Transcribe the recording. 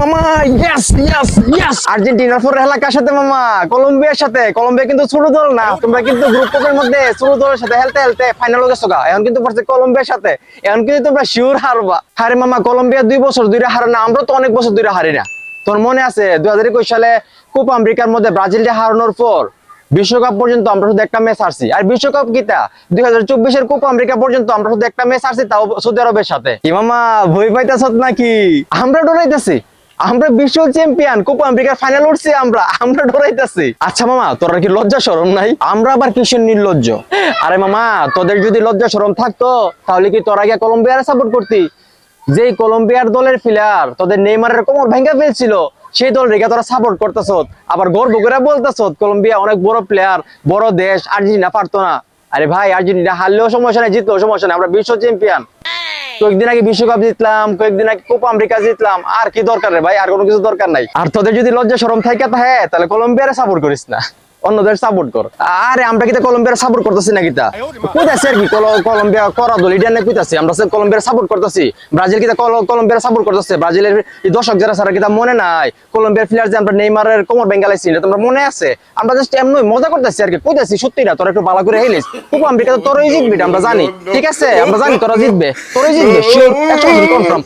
মামা yes yes yes সাথে মামা? কলম্বিয়ার সাথে। কলম্বিয়া কিন্তু ছোট দল না। তোমরা কিন্তু গ্রুপ মধ্যে ছোট দলের সাথে হেলতে হেলতে গেছো গা। এখন কিন্তু পড়ছে কলম্বিয়ার সাথে। এখন কিন্তু তোমরা শিওর হারবা। হারে মামা, কলম্বিয়া দুই বছর দুইটা না। আমরা তো অনেক বছর দুইটা হারি না। তোর মনে আছে দুই হাজার একুশ সালে কোপা আমেরিকার মধ্যে ব্রাজিলকে হারানোর পর বিশ্বকাপ পর্যন্ত আমরা শুধু একটা ম্যাচ হারছি। আর বিশ্বকাপ কিতা? দুই হাজার চব্বিশের কোপা আমেরিকা পর্যন্ত আমরা শুধু একটা ম্যাচ হারছি, তাও সৌদি আরবের সাথে। কি মামা, ভয় পাইতেছ নাকি? আমরা ডরাইতেছি। আমরা বিশ্ব চ্যাম্পিয়ন কোপা আমেরিকার ফাইনাল উঠছি আমরা আমরা ডরাইতেছি। আচ্ছা মামা তোরা কি লজ্জা শরম নাই? আমরা আবার কিসের নির্লজ্জ? আরে মামা তোদের যদি লজ্জা শরম থাকতো তাহলে কি তোরা গিয়ে কলম্বিয়ারে সাপোর্ট করতি? যেই কলম্বিয়ার দলের প্লেয়ার তোদের নেইমারের কোমর ভেঙে ফেলছিল সেই দল রেখে তোরা সাপোর্ট করতেছ আবার গর্ব করে বলতেছ কলম্বিয়া অনেক বড় প্লেয়ার বড় দেশ আর্জেন্টিনা পারতো না। আরে ভাই আর্জেন্টিনা হারলেও সমস্যা নেই জিতলেও সমস্যা নেই আমরা বিশ্ব চ্যাম্পিয়ন কয়েকদিন আগে বিশ্বকাপ জিতলাম, কয়েকদিন আগে কোপা আমেরিকা জিতলাম। আর কি দরকার রে ভাই? আর কোনো কিছু দরকার নাই। আর তোদের যদি লজ্জা শরম থাকে হ্যাঁ তাহলে কলম্বিয়ারে সাপোর্ট করিস না। অন্যদের সাপোর্ট কর। আরে, আমরা কিতা কলম্বিয়ার সাপোর্ট করতেছি না কিতা কইতাছি আর কি কলম্বিয়া করা দল এটা না কইতাছি? আমরা সে কলম্বিয়ার সাপোর্ট করতেছি, ব্রাজিল কিতা কলম্বিয়ার সাপোর্ট করতেছে? ব্রাজিলের দর্শক যারা সারা কিতা মনে নাই? কলম্বিয়ার প্লেয়ার যে আমরা নেইমারের কোমর বেঙ্গালাইছি এটা তোমরা মনে আছে? আমরা জাস্ট এমনি মজা করতেছি আর কি, কইতাছি সত্যি না, তোরা একটু ভালো করে হেলিস। কোপা আমেরিকা তোরই জিতবি, আমরা জানি, ঠিক আছে? আমরা জানি তোরা জিতবে, তোরই জিতবে কনফার্ম